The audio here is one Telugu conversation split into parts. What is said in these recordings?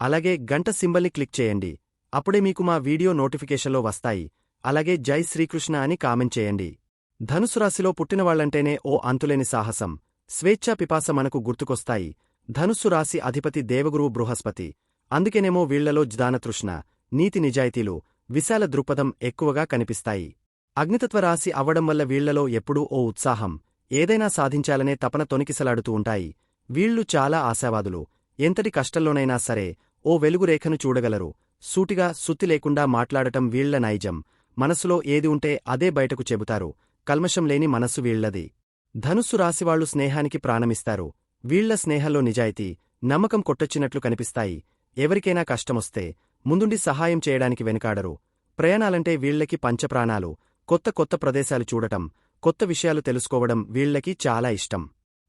అలాగే గంట సింబల్ని క్లిక్ చేయండి. అప్పుడే మీకు మా వీడియో నోటిఫికేషన్లో వస్తాయి. అలాగే జై శ్రీకృష్ణ అని కామెంట్ చేయండి. ధనుసు రాశిలో పుట్టినవాళ్ళంటేనే ఓ అంతులేని సాహసం. స్వేచ్ఛా పిపాస మనకు గుర్తుకొస్తాయి. ధనుస్సు రాశి అధిపతి దేవగురువు బృహస్పతి. అందుకేనేమో వీళ్ళలో జ్దానతృష్ణ నీతి నిజాయితీలు విశాల దృక్పథం ఎక్కువగా కనిపిస్తాయి. అగ్నితత్వ రాశి అవ్వడం వల్ల వీళ్ళలో ఎప్పుడూ ఓ ఉత్సాహం. ఏదైనా సాధించాలనే తపన తొనికిసలాడుతూ ఉంటాయి. వీళ్ళు చాలా ఆశావాదులు. ఎంతటి కష్టంలోనైనా సరే ఓ వెలుగురేఖను చూడగలరు. సూటిగా సుత్తి లేకుండా మాట్లాడటం వీళ్ళ నైజం. మనసులో ఏది ఉంటే అదే బయటకు చెబుతారు. కల్మషం లేని మనస్సు వీళ్ళది. ధనుస్సు రాశివాళ్ళు స్నేహానికి ప్రాణమిస్తారు. వీళ్ళ స్నేహంలో నిజాయితీ నమ్మకం కొట్టొచ్చినట్లు కనిపిస్తాయి. ఎవరికైనా కష్టమొస్తే ముందుండి సహాయం చేయడానికి వెనుకాడరు. ప్రయాణాలంటే వీళ్ళకి పంచప్రాణాలు కొత్త కొత్త ప్రదేశాలు చూడటం కొత్త విషయాలు తెలుసుకోవడం వీళ్ళకి చాలా ఇష్టం.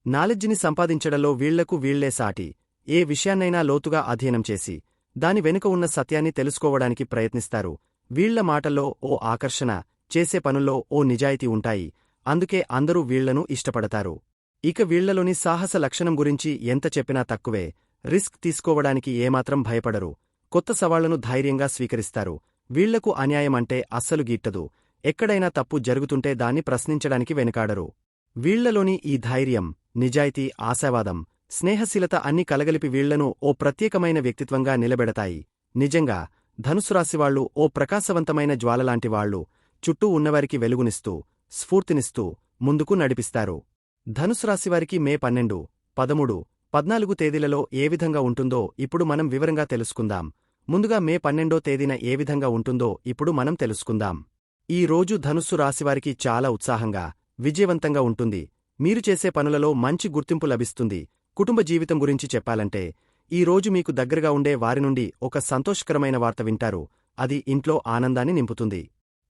నాలెడ్జిని సంపాదించడంలో వీళ్ళకు వీళ్ళే సాటి. ఏ విషయాన్నైనా లోతుగా అధ్యయనం చేసి దాని వెనుక ఉన్న సత్యాన్ని తెలుసుకోవడానికి ప్రయత్నిస్తారు. వీళ్ళ మాటల్లో ఓ ఆకర్షణ చేసే పనుల్లో ఓ నిజాయితీ ఉంటాయి. అందుకే అందరూ వీళ్ళను ఇష్టపడతారు. ఇక వీళ్ళలోని సాహస లక్షణం గురించి ఎంత చెప్పినా తక్కువే. రిస్క్ తీసుకోవడానికి ఏమాత్రం భయపడరు. కొత్త సవాళ్ళను ధైర్యంగా స్వీకరిస్తారు. వీళ్ళకు అన్యాయమంటే అస్సలు గీట్టదు. ఎక్కడైనా తప్పు జరుగుతుంటే దాన్ని ప్రశ్నించడానికి వెనుకాడరు. వీళ్ళలోని ఈ ధైర్యం నిజాయితీ ఆశావాదం స్నేహశీలత అన్ని కలగలిపి వీళ్ళను ఓ ప్రత్యేకమైన వ్యక్తిత్వంగా నిలబెడతాయి. నిజంగా ధనుసురాశివాళ్ళు ఓ ప్రకాశవంతమైన జ్వాలలాంటివాళ్ళు చుట్టూ ఉన్నవారికి వెలుగునిస్తూ స్ఫూర్తినిస్తూ ముందుకు నడిపిస్తారు. ధనుసురాశివారికి మే పన్నెండు పదమూడు పద్నాలుగు తేదీలలో ఏ విధంగా ఉంటుందో ఇప్పుడు మనం వివరంగా తెలుసుకుందాం. ముందుగా మే పన్నెండో తేదీన ఏ విధంగా ఉంటుందో ఇప్పుడు మనం తెలుసుకుందాం. ఈ రోజు ధనుస్సు రాశివారికి చాలా ఉత్సాహంగా విజయవంతంగా ఉంటుంది. మీరు చేసే పనులలో మంచి గుర్తింపు లభిస్తుంది. కుటుంబ జీవితం గురించి చెప్పాలంటే ఈ రోజు మీకు దగ్గరగా ఉండే వారి నుండి ఒక సంతోషకరమైన వార్త వింటారు. అది ఇంట్లో ఆనందాన్ని నింపుతుంది.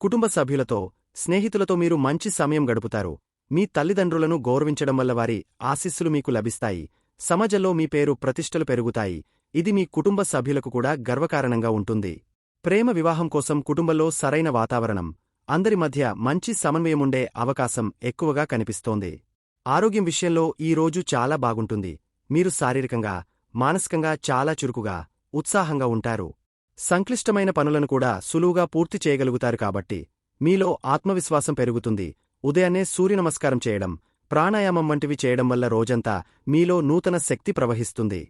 కుటుంబ సభ్యులతో స్నేహితులతో మీరు మంచి సమయం గడుపుతారు. మీ తల్లిదండ్రులను గౌరవించడం వల్ల వారి ఆశీస్సులు మీకు లభిస్తాయి. సమాజంలో మీ పేరు ప్రతిష్టలు పెరుగుతాయి. ఇది మీ కుటుంబ సభ్యులకు కూడా గర్వకారణంగా ఉంటుంది. ప్రేమ వివాహం కోసం కుటుంబంలో సరైన వాతావరణం. అందరి మధ్య మంచి సమన్వయముండే అవకాశం ఎక్కువగా కనిపిస్తోంది. ఆరోగ్యం విషయంలో ఈ రోజు చాలా బాగుంటుంది. మీరు శారీరకంగా మానసికంగా చాలా చురుకుగా ఉత్సాహంగా ఉంటారు. సంక్లిష్టమైన పనులను కూడా సులువుగా పూర్తి చేయగలుగుతారు కాబట్టి మీలో ఆత్మవిశ్వాసం పెరుగుతుంది. ఉదయాన్నే సూర్యనమస్కారం చేయడం ప్రాణాయామం వంటివి చేయడం వల్ల రోజంతా మీలో నూతన శక్తి ప్రవహిస్తుంది.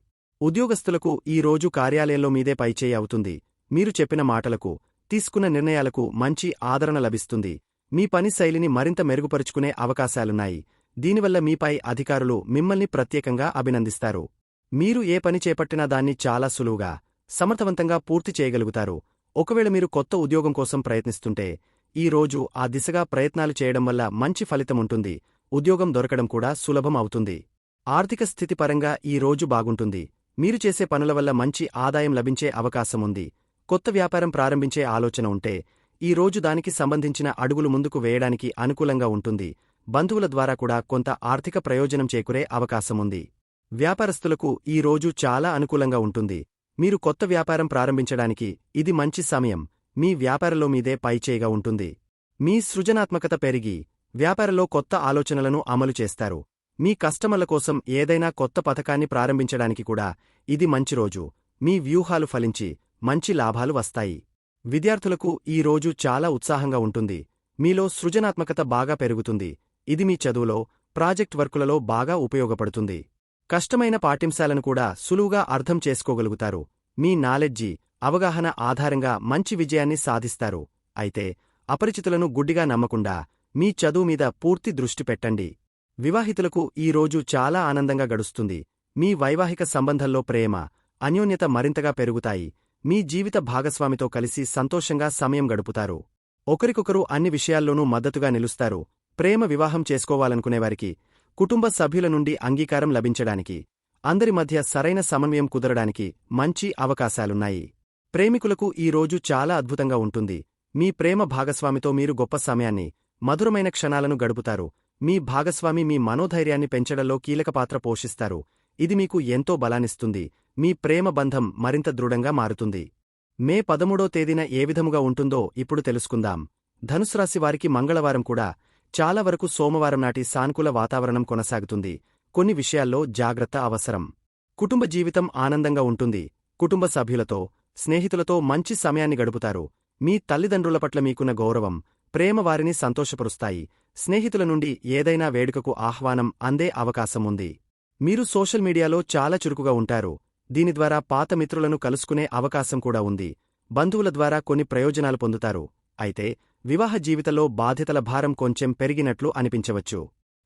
ఉద్యోగస్తులకు ఈ రోజు కార్యాలయంలో మీదే పైచేయి అవుతుంది. మీరు చెప్పిన మాటలకు తీసుకున్న నిర్ణయాలకు మంచి ఆదరణ లభిస్తుంది. మీ పని శైలిని మరింత మెరుగుపరుచుకునే అవకాశాలున్నాయి. దీనివల్ల మీపై అధికారులు మిమ్మల్ని ప్రత్యేకంగా అభినందిస్తారు. మీరు ఏ పని చేపట్టినా దాన్ని చాలా సులువుగా సమర్థవంతంగా పూర్తి చేయగలుగుతారు. ఒకవేళ మీరు కొత్త ఉద్యోగం కోసం ప్రయత్నిస్తుంటే ఈ రోజు ఆ దిశగా ప్రయత్నాలు చేయడం వల్ల మంచి ఫలితముంటుంది ఉద్యోగం దొరకడం కూడా సులభం అవుతుంది. ఆర్థిక స్థితి పరంగా ఈ రోజు బాగుంటుంది. మీరు చేసే పనుల వల్ల మంచి ఆదాయం లభించే అవకాశముంది కొత్త వ్యాపారం ప్రారంభించే ఆలోచన ఉంటే ఈ రోజు దానికి సంబంధించిన అడుగులు ముందుకు వేయడానికి అనుకూలంగా ఉంటుంది. బంధువుల ద్వారా కూడా కొంత ఆర్థిక ప్రయోజనం చేకూరే అవకాశముంది. వ్యాపారస్తులకు ఈ రోజు చాలా అనుకూలంగా ఉంటుంది. మీరు కొత్త వ్యాపారం ప్రారంభించడానికి ఇది మంచి సమయం. మీ వ్యాపారలో మీదే పైచేయిగా ఉంటుంది. మీ సృజనాత్మకత పెరిగి వ్యాపారంలో కొత్త ఆలోచనలను అమలు చేస్తారు. మీ కస్టమర్ల కోసం ఏదైనా కొత్త పథకాన్ని ప్రారంభించడానికి కూడా ఇది మంచి రోజు. మీ వ్యూహాలు ఫలించి మంచి లాభాలు వస్తాయి. విద్యార్థులకు ఈ రోజు చాలా ఉత్సాహంగా ఉంటుంది. మీలో సృజనాత్మకత బాగా పెరుగుతుంది. ఇది మీ చదువులో ప్రాజెక్ట్ వర్కులలో బాగా ఉపయోగపడుతుంది. కష్టమైన పాఠ్యాంశాలను కూడా సులువుగా అర్థం చేసుకోగలుగుతారు. మీ నాలెడ్జి అవగాహన ఆధారంగా మంచి విజయాన్ని సాధిస్తారు. అయితే అపరిచితులను గుడ్డిగా నమ్మకుండా మీ చదువు మీద పూర్తి దృష్టి పెట్టండి. వివాహితులకు ఈ రోజు చాలా ఆనందంగా గడుస్తుంది. మీ వైవాహిక సంబంధంలో ప్రేమ అన్యోన్యత మరింతగా పెరుగుతాయి. మీ జీవిత భాగస్వామితో కలిసి సంతోషంగా సమయం గడుపుతారు. ఒకరికొకరు అన్ని విషయాల్లోనూ మద్దతుగా నిలుస్తారు. ప్రేమ వివాహం చేసుకోవాలనుకునేవారికి కుటుంబ సభ్యుల నుండి అంగీకారం లభించడానికి అందరి మధ్య సరైన సమన్వయం కుదరడానికి మంచి అవకాశాలున్నాయి. ప్రేమికులకు ఈ రోజు చాలా అద్భుతంగా ఉంటుంది. మీ ప్రేమ భాగస్వామితో మీరు గొప్ప సమయాన్ని మధురమైన క్షణాలను గడుపుతారు. మీ భాగస్వామి మీ మనోధైర్యాన్ని పెంచడంలో కీలక పాత్ర పోషిస్తారు. ఇది మీకు ఎంతో బలానిస్తుంది మీ ప్రేమ బంధం మరింత దృఢంగా మారుతుంది. మే పదమూడో తేదీన ఏ విధముగా ఉంటుందో ఇప్పుడు తెలుసుకుందాం. ధనుసురాశి వారికి మంగళవారం కూడా చాలా వరకు సోమవారం నాటి సానుకూల వాతావరణం కొనసాగుతుంది. కొన్ని విషయాల్లో జాగ్రత్త అవసరం. కుటుంబ జీవితం ఆనందంగా ఉంటుంది. కుటుంబ సభ్యులతో స్నేహితులతో మంచి సమయాన్ని గడుపుతారు. మీ తల్లిదండ్రుల పట్ల మీకున్న గౌరవం ప్రేమ వారిని సంతోషపరుస్తాయి. స్నేహితుల నుండి ఏదైనా వేడుకకు ఆహ్వానం అందే అవకాశం ఉంది. మీరు సోషల్ మీడియాలో చాలా చురుకుగా ఉంటారు. దీని ద్వారా పాత మిత్రులను కలుసుకునే అవకాశం కూడా ఉంది. బంధువుల ద్వారా కొన్ని ప్రయోజనాలు పొందుతారు. అయితే వివాహ జీవితంలో బాధ్యతల భారం కొంచెం పెరిగినట్లు అనిపించవచ్చు.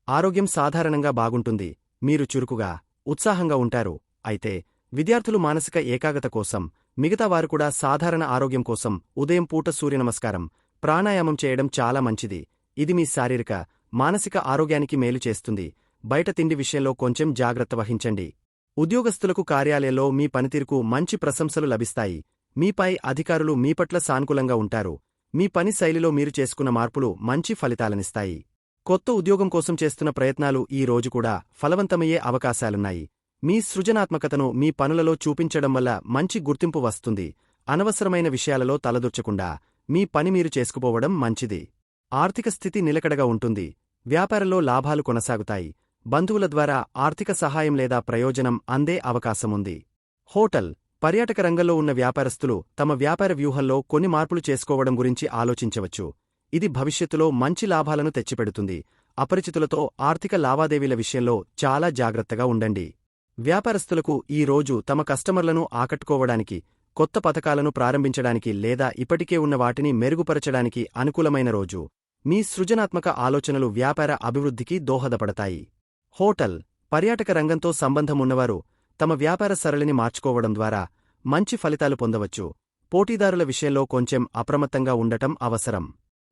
ఆరోగ్యం సాధారణంగా బాగుంటుంది. మీరు చురుకుగా ఉత్సాహంగా ఉంటారు. అయితే విద్యార్థులు మానసిక ఏకాగ్రత కోసం మిగతా వారు కూడా సాధారణ ఆరోగ్యం కోసం ఉదయం పూట సూర్యనమస్కారం ప్రాణాయామం చేయడం చాలా మంచిది. ఇది మీ శారీరక మానసిక ఆరోగ్యానికి మేలు చేస్తుంది. బయట తిండి విషయంలో కొంచెం జాగ్రత్త వహించండి. ఉద్యోగస్తులకు కార్యాలయంలో మీ పనితీరుకు మంచి ప్రశంసలు లభిస్తాయి. మీపై అధికారులు మీపట్ల సానుకూలంగా ఉంటారు. మీ పని శైలిలో మీరు చేసుకున్న మార్పులు మంచి ఫలితాలనిస్తాయి. కొత్త ఉద్యోగం కోసం చేస్తున్న ప్రయత్నాలు ఈ రోజు కూడా ఫలవంతమయ్యే అవకాశాలున్నాయి. మీ సృజనాత్మకతను మీ పనులలో చూపించడం వల్ల మంచి గుర్తింపు వస్తుంది. అనవసరమైన విషయాలలో తలదొచ్చకుండా మీ పని మీరు చేసుకుపోవడం మంచిది. ఆర్థిక స్థితి నిలకడగా ఉంటుంది. వ్యాపారంలో లాభాలు కొనసాగుతాయి. బంధువుల ద్వారా ఆర్థిక సహాయం లేదా ప్రయోజనం అందే అవకాశముంది. హోటల్ పర్యాటక రంగంలో ఉన్న వ్యాపారస్తులు తమ వ్యాపార వ్యూహంలో కొన్ని మార్పులు చేసుకోవడం గురించి ఆలోచించవచ్చు. ఇది భవిష్యత్తులో మంచి లాభాలను తెచ్చిపెడుతుంది. అపరిచితులతో ఆర్థిక లావాదేవీల విషయంలో చాలా జాగ్రత్తగా ఉండండి. వ్యాపారస్తులకు ఈ రోజు తమ కస్టమర్లను ఆకట్టుకోవడానికి కొత్త పథకాలను ప్రారంభించడానికి లేదా ఇప్పటికే ఉన్న వాటిని మెరుగుపరచడానికి అనుకూలమైన రోజు. మీ సృజనాత్మక ఆలోచనలు వ్యాపార అభివృద్ధికి దోహదపడతాయి. హోటల్ పర్యాటక రంగంతో సంబంధమున్నవారు తమ వ్యాపార సరళిని మార్చుకోవడం ద్వారా మంచి ఫలితాలు పొందవచ్చు. పోటీదారుల విషయంలో కొంచెం అప్రమత్తంగా ఉండటం అవసరం.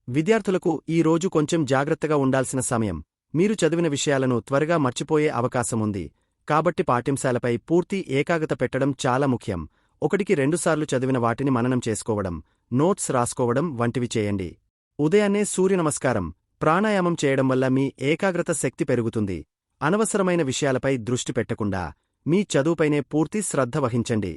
విద్యార్థులకు ఈ రోజు కొంచెం జాగ్రత్తగా ఉండాల్సిన సమయం. మీరు చదివిన విషయాలను త్వరగా మర్చిపోయే అవకాశముంది కాబట్టి పాఠ్యాంశాలపై పూర్తి ఏకాగ్రత పెట్టడం చాలా ముఖ్యం. ఒకటికి రెండుసార్లు చదివిన వాటిని మననం చేసుకోవడం నోట్స్ రాసుకోవడం వంటివి చేయండి. ఉదయాన్నే సూర్యనమస్కారం ప్రాణాయామం చేయడం వల్ల మీ ఏకాగ్రత శక్తి పెరుగుతుంది. అనవసరమైన విషయాలపై దృష్టి పెట్టకుండా మీ చదువుపైనే పూర్తి శ్రద్ధ వహించండి.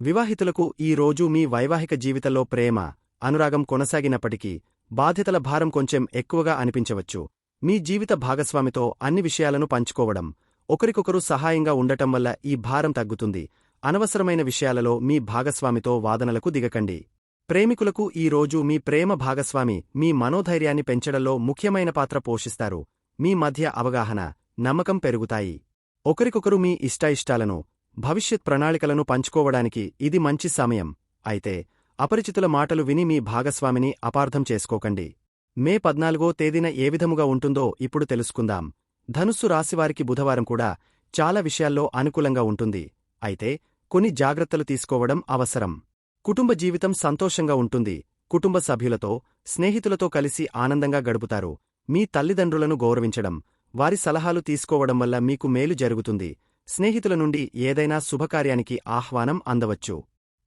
వివాహితులకు ఈ రోజు మీ వైవాహిక జీవితంలో ప్రేమ అనురాగం కొనసాగినప్పటికీ బాధ్యతల భారం కొంచెం ఎక్కువగా అనిపించవచ్చు. మీ జీవిత భాగస్వామితో అన్ని విషయాలను పంచుకోవడం ఒకరికొకరు సహాయంగా ఉండటం వల్ల ఈ భారం తగ్గుతుంది. అనవసరమైన విషయాలలో మీ భాగస్వామితో వాదనలకు దిగకండి. ప్రేమికులకు ఈ రోజు మీ ప్రేమ భాగస్వామి మీ మనోధైర్యాన్ని పెంచడంలో ముఖ్యమైన పాత్ర పోషిస్తారు. మీ మధ్య అవగాహన నమ్మకం పెరుగుతాయి. ఒకరికొకరు మీ ఇష్టాయిష్టాలను భవిష్యత్ ప్రణాళికలను పంచుకోవడానికి ఇది మంచి సమయం. అయితే అపరిచితుల మాటలు విని మీ భాగస్వామిని అపార్థం చేసుకోకండి. మే పద్నాలుగో తేదీన ఏ విధముగా ఉంటుందో ఇప్పుడు తెలుసుకుందాం. ధనుస్సు రాశివారికి బుధవారం కూడా చాలా విషయాల్లో అనుకూలంగా ఉంటుంది. అయితే కొన్ని జాగ్రత్తలు తీసుకోవడం అవసరం. కుటుంబ జీవితం సంతోషంగా ఉంటుంది. కుటుంబ సభ్యులతో స్నేహితులతో కలిసి ఆనందంగా గడుపుతారు. మీ తల్లిదండ్రులను గౌరవించడం వారి సలహాలు తీసుకోవడం వల్ల మీకు మేలు జరుగుతుంది. స్నేహితుల నుండి ఏదైనా శుభకార్యానికి ఆహ్వానం అందవచ్చు.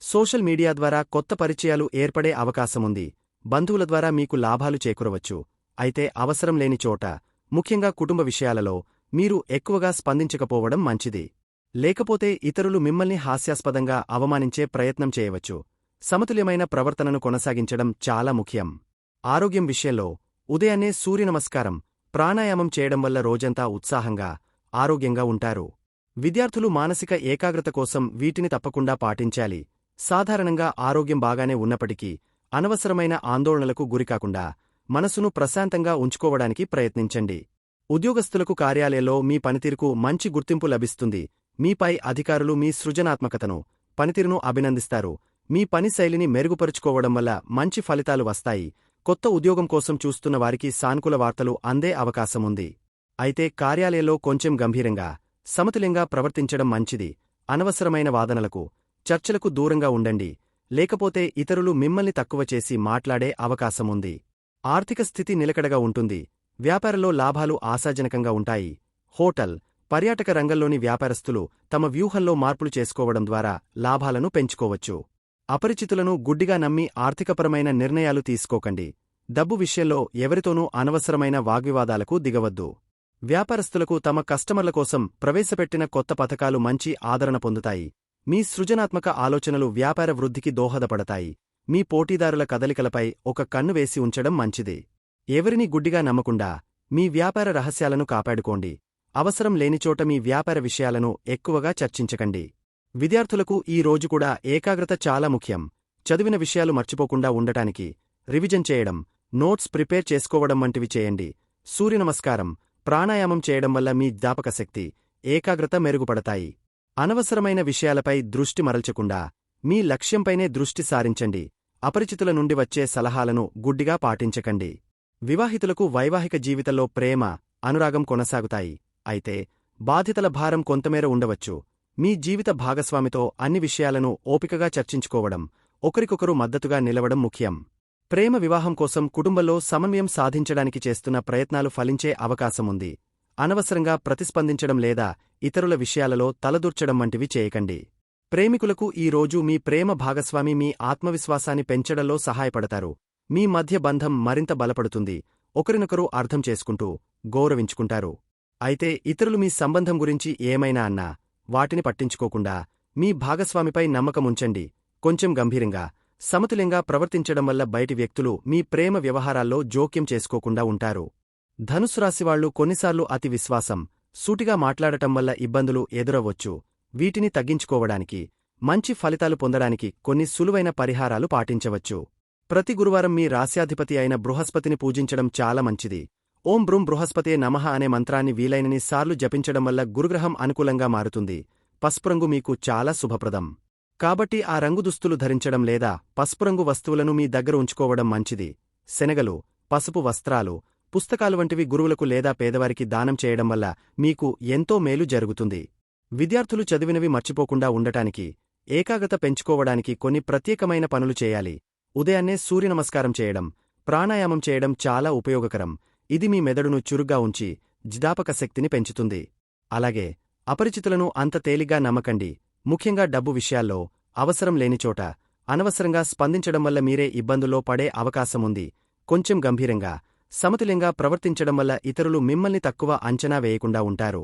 సోషల్ మీడియా ద్వారా కొత్త పరిచయాలు ఏర్పడే అవకాశముంది. బంధువుల ద్వారా మీకు లాభాలు చేకూరవచ్చు. అయితే అవసరం లేని చోట ముఖ్యంగా కుటుంబ విషయాలలో మీరు ఎక్కువగా స్పందించకపోవడం మంచిది. లేకపోతే ఇతరులు మిమ్మల్ని హాస్యాస్పదంగా అవమానించే ప్రయత్నం చేయవచ్చు. సమతుల్యమైన ప్రవర్తనను కొనసాగించడం చాలా ముఖ్యం. ఆరోగ్యం విషయంలో ఉదయాన్నే సూర్యనమస్కారం ప్రాణాయామం చేయడం వల్ల రోజంతా ఉత్సాహంగా ఆరోగ్యంగా ఉంటారు. విద్యార్థులు మానసిక ఏకాగ్రత కోసం వీటిని తప్పకుండా పాటించాలి. సాధారణంగా ఆరోగ్యం బాగానే ఉన్నప్పటికీ అనవసరమైన ఆందోళనలకు గురికాకుండా మనసును ప్రశాంతంగా ఉంచుకోవడానికి ప్రయత్నించండి. ఉద్యోగస్తులకు కార్యాలయంలో మీ పనితీరుకు మంచి గుర్తింపు లభిస్తుంది. మీపై అధికారులు మీ సృజనాత్మకతను పనితీరును అభినందిస్తారు. మీ పని శైలిని మెరుగుపరుచుకోవడం వల్ల మంచి ఫలితాలు వస్తాయి. కొత్త ఉద్యోగం కోసం చూస్తున్న వారికి సానుకూల వార్తలు అందే అవకాశముంది. అయితే కార్యాలయంలో కొంచెం గంభీరంగా సమతుల్యంగా ప్రవర్తించడం మంచిది. అనవసరమైన వాదనలకు చర్చలకు దూరంగా ఉండండి. లేకపోతే ఇతరులు మిమ్మల్ని తక్కువ చేసి మాట్లాడే అవకాశముంది. ఆర్థిక స్థితి నిలకడగా ఉంటుంది. వ్యాపారంలో లాభాలు ఆశాజనకంగా ఉంటాయి. హోటల్ పర్యాటక రంగంలోని వ్యాపారస్తులు తమ వ్యూహంలో మార్పులు చేసుకోవడం ద్వారా లాభాలను పెంచుకోవచ్చు. అపరిచితులను గుడ్డిగా నమ్మి ఆర్థికపరమైన నిర్ణయాలు తీసుకోకండి. డబ్బు విషయంలో ఎవరితోనూ అనవసరమైన వాగ్వివాదాలకు దిగవద్దు. వ్యాపారస్తులకు తమ కస్టమర్ల కోసం ప్రవేశపెట్టిన కొత్త పథకాలు మంచి ఆదరణ పొందుతాయి. మీ సృజనాత్మక ఆలోచనలు వ్యాపార వృద్ధికి దోహదపడతాయి. మీ పోటీదారుల కదలికలపై ఒక కన్ను వేసి ఉంచడం మంచిది. ఎవరిని గుడ్డిగా నమ్మకుండా మీ వ్యాపార రహస్యాలను కాపాడుకోండి. అవసరం లేనిచోట మీ వ్యాపార విషయాలను ఎక్కువగా చర్చించకండి. విద్యార్థులకు ఈ రోజు కూడా ఏకాగ్రత చాలా ముఖ్యం. చదివిన విషయాలు మర్చిపోకుండా ఉండటానికి రివిజన్ చేయడం నోట్స్ ప్రిపేర్ చేసుకోవడం వంటివి చేయండి. సూర్యనమస్కారం ప్రాణాయామం చేయడం వల్ల మీ జ్ఞాపకశక్తి ఏకాగ్రత మెరుగుపడతాయి. అనవసరమైన విషయాలపై దృష్టి మరల్చకుండా మీ లక్ష్యంపైనే దృష్టి సారించండి. అపరిచితుల నుండి వచ్చే సలహాలను గుడ్డిగా పాటించకండి. వివాహితులకు వైవాహిక జీవితంలో ప్రేమ అనురాగం కొనసాగుతాయి. అయితే బాధితల భారం కొంతమేర ఉండవచ్చు. మీ జీవిత భాగస్వామితో అన్ని విషయాలను ఓపికగా చర్చించుకోవడం ఒకరికొకరు మద్దతుగా నిలవడం ముఖ్యం. ప్రేమ వివాహం కోసం కుటుంబంలో సమన్వయం సాధించడానికి చేస్తున్న ప్రయత్నాలు ఫలించే అవకాశముంది అనవసరంగా ప్రతిస్పందించడం లేదా ఇతరుల విషయాలలో తలదూర్చడం వంటివి చేయకండి. ప్రేమికులకు ఈ రోజు మీ ప్రేమ భాగస్వామి మీ ఆత్మవిశ్వాసాన్ని పెంచడంలో సహాయపడతారు. మీ మధ్య బంధం మరింత బలపడుతుంది. ఒకరినొకరు అర్థం చేసుకుంటూ గౌరవించుకుంటారు. అయితే ఇతరులు మీ సంబంధం గురించి ఏమైనా అన్నా వాటిని పట్టించుకోకుండా మీ భాగస్వామిపై నమ్మకముంచండి. కొంచెం గంభీరంగా సమతుల్యంగా ప్రవర్తించడం వల్ల బయటి వ్యక్తులు మీ ప్రేమ వ్యవహారాల్లో జోక్యం చేసుకోకుండా ఉంటారు. ధనుసు రాశివాళ్ళు కొన్నిసార్లు అతి విశ్వాసం సూటిగా మాట్లాడటం వల్ల ఇబ్బందులు ఎదురవ్వచ్చు. వీటిని తగ్గించుకోవడానికి మంచి ఫలితాలు పొందడానికి కొన్ని సులువైన పరిహారాలు పాటించవచ్చు. ప్రతి గురువారం మీ రాశ్యాధిపతి అయిన బృహస్పతిని పూజించడం చాలా మంచిది. ఓం బ్రూం బృహస్పతే నమః అనే మంత్రాన్ని వీలైనని సార్లు జపించడం వల్ల గురుగ్రహం అనుకూలంగా మారుతుంది. పసుపురంగు మీకు చాలా శుభప్రదం. కాబట్టి ఆ రంగు దుస్తులు ధరించడం లేదా పసుపురంగు వస్తువులను మీ దగ్గర ఉంచుకోవడం మంచిది. శనగలు పసుపు వస్త్రాలు పుస్తకాలు వంటివి గురువులకు లేదా పేదవారికి దానం చేయడం వల్ల మీకు ఎంతో మేలు జరుగుతుంది. విద్యార్థులు చదివినవి మర్చిపోకుండా ఉండటానికి ఏకాగ్రత పెంచుకోవడానికి కొన్ని ప్రత్యేకమైన పనులు చేయాలి. ఉదయాన్నే సూర్యనమస్కారం చేయడం ప్రాణాయామం చేయడం చాలా ఉపయోగకరం. ఇది మీ మెదడును చురుగ్గా ఉంచి జ్ఞాపక శక్తిని పెంచుతుంది. అలాగే అపరిచితులను అంత తేలిగ్గా నమ్మకండి. ముఖ్యంగా డబ్బు విషయాల్లో అవసరం లేనిచోట అనవసరంగా స్పందించడం వల్ల మీరే ఇబ్బందుల్లో పడే అవకాశముంది కొంచెం గంభీరంగా సమతుల్యంగా ప్రవర్తించడం వల్ల ఇతరులు మిమ్మల్ని తక్కువ అంచనా వేయకుండా ఉంటారు.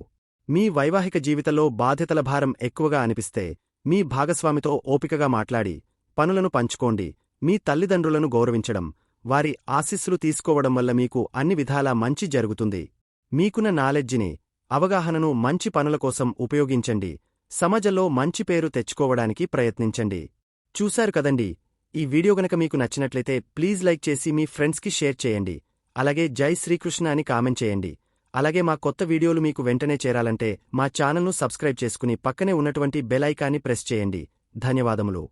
మీ వైవాహిక జీవితంలో బాధ్యతల భారం ఎక్కువగా అనిపిస్తే మీ భాగస్వామితో ఓపికగా మాట్లాడి పనులను పంచుకోండి. మీ తల్లిదండ్రులను గౌరవించడం వారి ఆశీస్సులు తీసుకోవడం వల్ల మీకు అన్ని విధాలా మంచి జరుగుతుంది. మీకున్న నాలెడ్జిని అవగాహనను మంచి పనుల కోసం ఉపయోగించండి. సమాజంలో మంచి పేరు తెచ్చుకోవడానికి ప్రయత్నించండి. చూశారు కదండి? ఈ వీడియో గనక మీకు నచ్చినట్లయితే ప్లీజ్ లైక్ చేసి మీ ఫ్రెండ్స్కి షేర్ చేయండి. అలాగే జై శ్రీకృష్ణ అని కామెంట్ చేయండి. అలాగే మా కొత్త వీడియోలు మీకు వెంటనే చేరాలంటే మా ఛానల్ను సబ్స్క్రైబ్ చేసుకుని పక్కనే ఉన్నటువంటి బెల్ ఐకాన్ని ప్రెస్ చేయండి. ధన్యవాదములు.